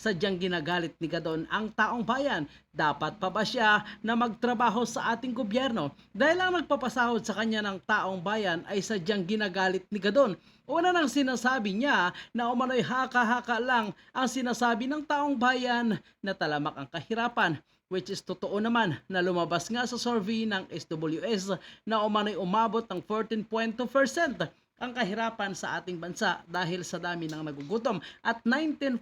sadyang ginagalit ni Gadon ang taong bayan. Dapat pa ba siya na magtrabaho sa ating gobyerno? Dahil ang nagpapasahod sa kanya ng taong bayan ay sadyang ginagalit ni Gadon. Una nang sinasabi niya na umano'y haka-haka lang ang sinasabi ng taong bayan na talamak ang kahirapan which is totoo naman na lumabas nga sa survey ng SWS na umano'y umabot ng 14.2% ang kahirapan sa ating bansa dahil sa dami ng nagugutom at 19%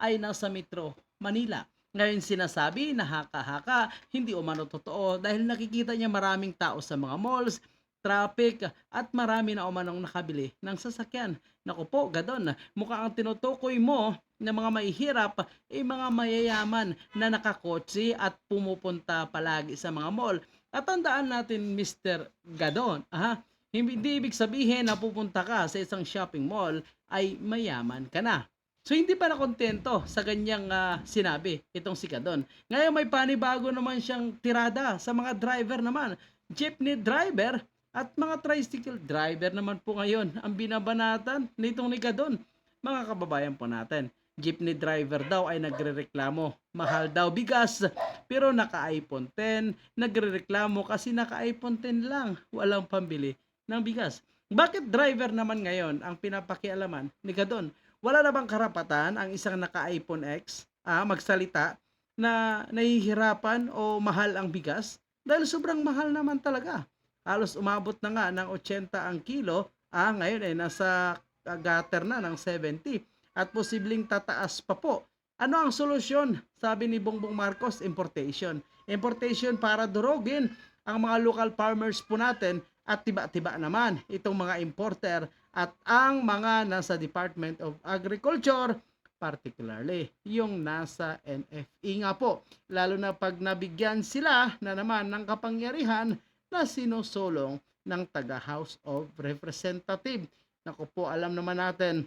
ay nasa Metro Manila. Ngayon sinasabi na haka-haka, hindi umano totoo dahil nakikita niya maraming tao sa mga malls, traffic at marami na umanong nakabili ng sasakyan. Naku po, gadon, mukhang ang tinutukoy mo ng mga mahihirap ay mga mayayaman na nakakotse at pumupunta palagi sa mga mall. At tandaan natin, Mr. Gadon, aha, hindi ibig sabihin na pupunta ka sa isang shopping mall ay mayaman ka na. So hindi pa nakontento sa kanyang ah, sinabi itong si Gadon. Ngayon may panibago naman siyang tirada sa mga driver naman. Jeepney driver at mga tricycle driver naman po ngayon ang binabanatan nitong ni Gadon. Mga kababayan po natin, jeepney driver daw ay nagrereklamo. Mahal daw bigas, pero naka-iPhone 10. Nagrereklamo kasi naka-iPhone 10 lang. Walang pambili ng bigas. Bakit driver naman ngayon ang pinapakialaman ni Gadon? Wala na bang karapatan ang isang naka-iPhone X ah, magsalita na nahihirapan o mahal ang bigas? Dahil sobrang mahal naman talaga. Halos umabot na nga ng 80 ang kilo. Ah, ngayon ay nasa ah, gutter na ng 70 at posibleng tataas pa po. Ano ang solusyon? Sabi ni Bongbong Marcos, importation. Importation para durugin ang mga local farmers po natin at tiba-tiba naman itong mga importer at ang mga nasa Department of Agriculture particularly yung nasa NFE nga po lalo na pag nabigyan sila na naman ng kapangyarihan na sinusulong ng taga House of Representative. Naku po, alam naman natin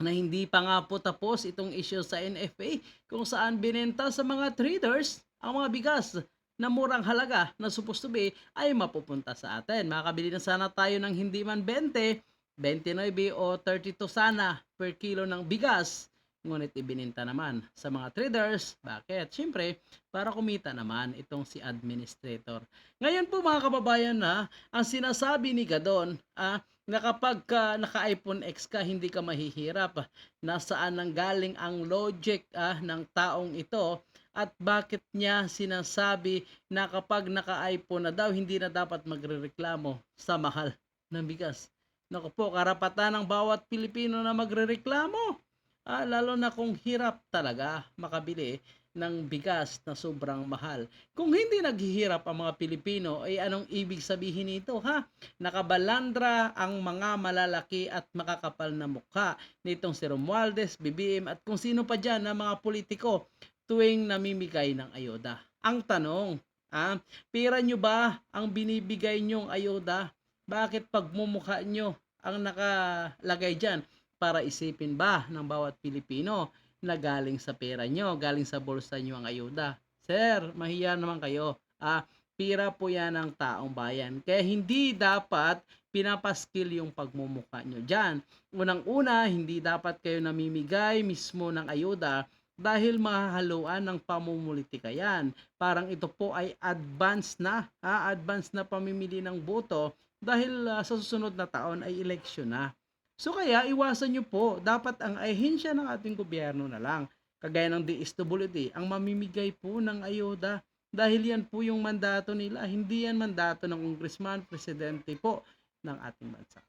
na hindi pa nga po tapos itong issue sa NFA kung saan binenta sa mga traders ang mga bigas na murang halaga na supposed to be ay mapupunta sa atin. Makakabili na sana tayo ng hindi man 20, 29 o 32 sana per kilo ng bigas. Ngunit ibininta naman sa mga traders. Bakit? Siyempre, para kumita naman itong si administrator. Ngayon po mga kababayan na ang sinasabi ni Gadon ah, na kapag ka naka-iPhone X ka, hindi ka mahihirap. Nasaan nang galing ang logic ah, ng taong ito at bakit niya sinasabi na kapag naka-iPhone na daw, hindi na dapat magrereklamo sa mahal ng bigas. Naku po, karapatan ng bawat Pilipino na magrereklamo. Ah, lalo na kung hirap talaga makabili ng bigas na sobrang mahal. Kung hindi naghihirap ang mga Pilipino, ay anong ibig sabihin nito ha? Nakabalandra ang mga malalaki at makakapal na mukha nitong si Romualdez, BBM at kung sino pa dyan na mga politiko tuwing namimigay ng ayoda. Ang tanong, ah, pera nyo ba ang binibigay nyong ayoda? Bakit pagmumukha nyo ang nakalagay dyan? Para isipin ba ng bawat Pilipino na galing sa pera nyo, galing sa bulsa nyo ang ayuda? Sir, mahiya naman kayo. Ah, pira po yan ng taong bayan. Kaya hindi dapat pinapaskil yung pagmumukha nyo dyan. Unang-una, hindi dapat kayo namimigay mismo ng ayuda dahil mahahaluan ng pamumulitika yan. Parang ito po ay advance na, ha? advance na pamimili ng boto dahil ah, sa susunod na taon ay eleksyon na. So kaya iwasan nyo po, dapat ang ahensya ng ating gobyerno na lang, kagaya ng DSWD, ang mamimigay po ng ayuda dahil yan po yung mandato nila, hindi yan mandato ng congressman, presidente po ng ating bansa.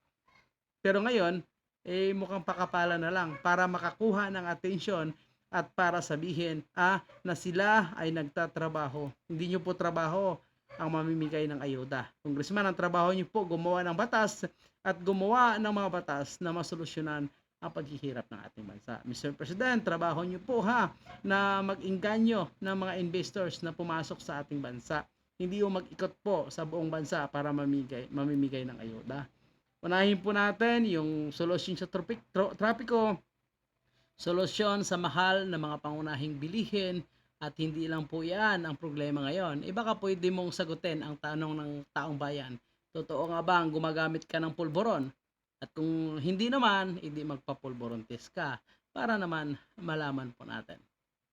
Pero ngayon, eh mukhang pakapala na lang para makakuha ng atensyon at para sabihin ah, na sila ay nagtatrabaho. Hindi nyo po trabaho ang mamimigay ng ayuda. Congressman, ang trabaho nyo po gumawa ng batas at gumawa ng mga batas na masolusyonan ang paghihirap ng ating bansa. Mr. President, trabaho nyo po ha na mag-inganyo ng mga investors na pumasok sa ating bansa. Hindi yung mag-ikot po sa buong bansa para mamigay, mamimigay ng ayuda. Unahin po natin yung solusyon sa tropik, tro, trapiko, solusyon sa mahal na mga pangunahing bilihin at hindi lang po yan ang problema ngayon. E baka pwede mong sagutin ang tanong ng taong bayan. Totoo nga ba ang gumagamit ka ng pulboron? At kung hindi naman, hindi magpa-pulboron test ka para naman malaman po natin.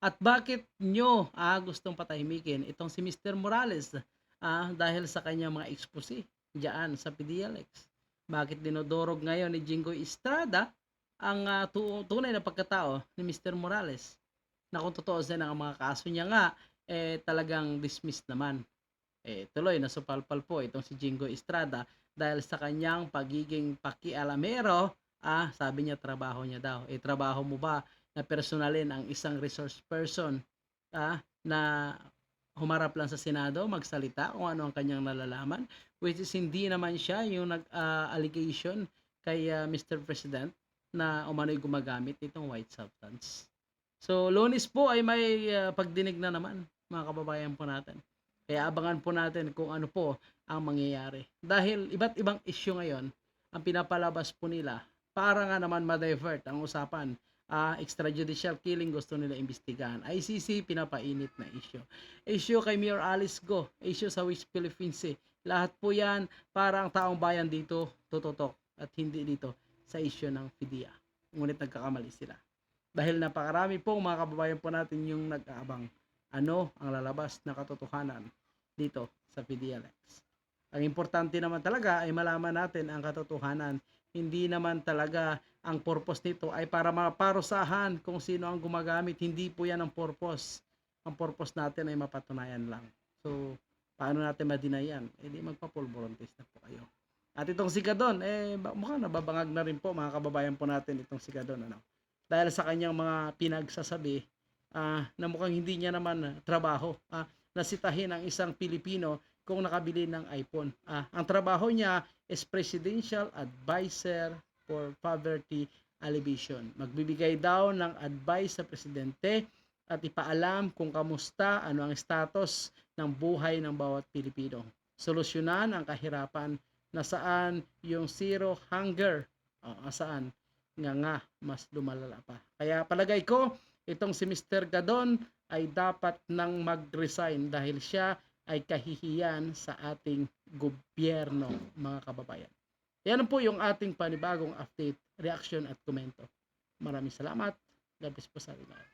At bakit nyo ah, gustong patahimikin itong si Mr. Morales ah, dahil sa kanyang mga expose diyan sa PDLX? Bakit dinodorog ngayon ni Jingo Estrada ang ah, tu- tunay na pagkatao ni Mr. Morales? Na kung totoo din ang mga kaso niya nga, eh talagang dismissed naman. Eh tuloy nasupalpal po itong si Jingo Estrada dahil sa kanyang pagiging pakialamero, ah, sabi niya trabaho niya daw. Eh trabaho mo ba na personalin ang isang resource person ah, na humarap lang sa Senado, magsalita kung ano ang kanyang nalalaman, which is hindi naman siya yung nag-allegation kay ah, Mr. President na umano'y gumagamit itong white substance. So, lunis po ay may ah, pagdinig na naman, mga kababayan po natin. Kaya abangan po natin kung ano po ang mangyayari. Dahil iba't ibang issue ngayon ang pinapalabas po nila para nga naman ma-divert ang usapan. Ah, extrajudicial killing gusto nila imbestigahan. ICC pinapainit na issue. Issue kay Mayor Alice Go, issue sa West Philippines Sea. Lahat po yan para ang taong bayan dito tututok at hindi dito sa issue ng FIDIA. Ngunit nagkakamali sila. Dahil napakarami po mga kababayan po natin yung nag-aabang ano ang lalabas na katotohanan dito sa PDLX. Ang importante naman talaga ay malaman natin ang katotohanan. Hindi naman talaga ang purpose nito ay para maparusahan kung sino ang gumagamit. Hindi po yan ang purpose. Ang purpose natin ay mapatunayan lang. So, paano natin ma-deny yan? Eh di magpapulburon test na po kayo. At itong si Gadon, eh mukhang nababangag na rin po mga kababayan po natin itong si Gadon. Ano? Dahil sa kanyang mga pinagsasabi ah, na mukhang hindi niya naman ah, trabaho. Ah, nasitahin ang isang Pilipino kung nakabili ng iPhone. Ah, ang trabaho niya is Presidential Advisor for Poverty Alleviation. Magbibigay daw ng advice sa presidente at ipaalam kung kamusta, ano ang status ng buhay ng bawat Pilipino. Solusyonan ang kahirapan na saan yung zero hunger, ah, saan nga nga mas lumalala pa. Kaya palagay ko, itong si Mr. Gadon ay dapat nang mag-resign dahil siya ay kahihiyan sa ating gobyerno, mga kababayan. Yan po yung ating panibagong update, reaction at komento. Maraming salamat. God bless po sa atin.